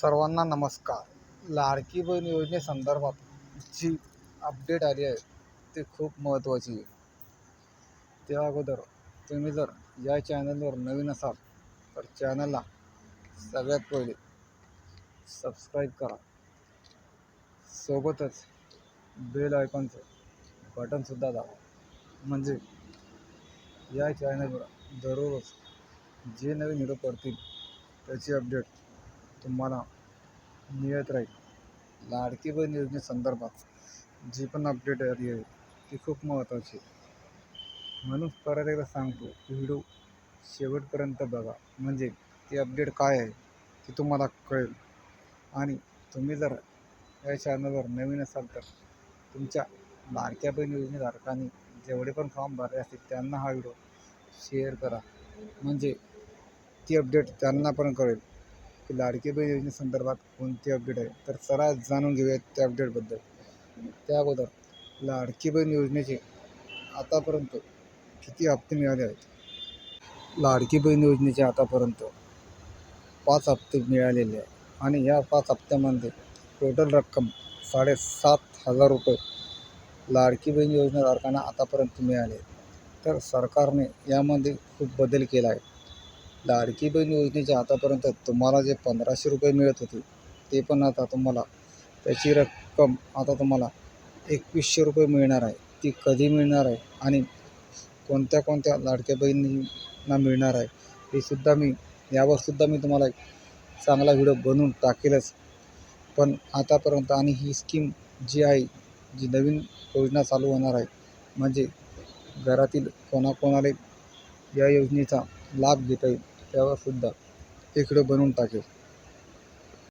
सर्वांना नमस्कार. लाडकी बहीण योजनेसंदर्भात जी अपडेट आली आहे. ती खूप महत्त्वाची आहे. त्या अगोदर तुम्ही जर या चॅनलवर नवीन असाल तर चॅनलला सगळ्यात पहिले सबस्क्राईब करा. सोबतच बेल आयकॉनचं बटनसुद्धा दाबा. म्हणजे या चॅनलवर दररोज जे नवीन व्हिडिओ पडतील त्याची अपडेट तुम्हाला मिळत राहील. लाडकी बहीण योजनेसंदर्भात जी पण अपडेट आली आहे ती खूप महत्त्वाची आहे. म्हणून परत एकदा सांगतो व्हिडिओ शेवटपर्यंत बघा. म्हणजे ती अपडेट काय आहे ती तुम्हाला कळेल. आणि तुम्ही जर या चॅनलवर नवीन असाल तर तुमच्या लाडक्या बहीण योजनेधारकांनी जेवढे पण फॉर्म भरले असतील त्यांना हा व्हिडिओ शेअर करा. म्हणजे ती अपडेट त्यांना पण कळेल. की लाडकी बहीण योजनेसंदर्भात कोणती अपडेट आहे? तर चला जाणून घेऊयात त्या अपडेटबद्दल त्या अगोदर लाडकी बहीण योजनेचे आतापर्यंत किती हप्ते मिळाले आहेत? लाडकी बहीण योजनेचे आतापर्यंत पाच हप्ते मिळालेले आहे आणि या पाच हप्त्यामध्ये टोटल रक्कम साडेसात हजार रुपये लाडकी बहीण योजनाधारकांना आतापर्यंत मिळाले तर सरकारने यामध्ये खूप बदल केला आहे. लाडकी बहीण योजनेच्या आतापर्यंत तुम्हाला जे पंधराशे रुपये मिळत होते ते पण आता तुम्हाला त्याची रक्कम आता तुम्हाला एकवीसशे रुपये मिळणार आहे. ती कधी मिळणार आहे आणि कोणत्या कोणत्या लाडक्या बहिणींना मिळणार आहे हे सुद्धा मी यावरसुद्धा मी तुम्हाला एक चांगला व्हिडिओ बनवून टाकेलच. पण आतापर्यंत आणि ही स्कीम जी आहे जी नवीन योजना चालू होणार आहे म्हणजे घरातील कोणाकोणाला या योजनेचा लाभ घेता येईल. त्यावर सुद्धा इकडं बनवून टाकेल.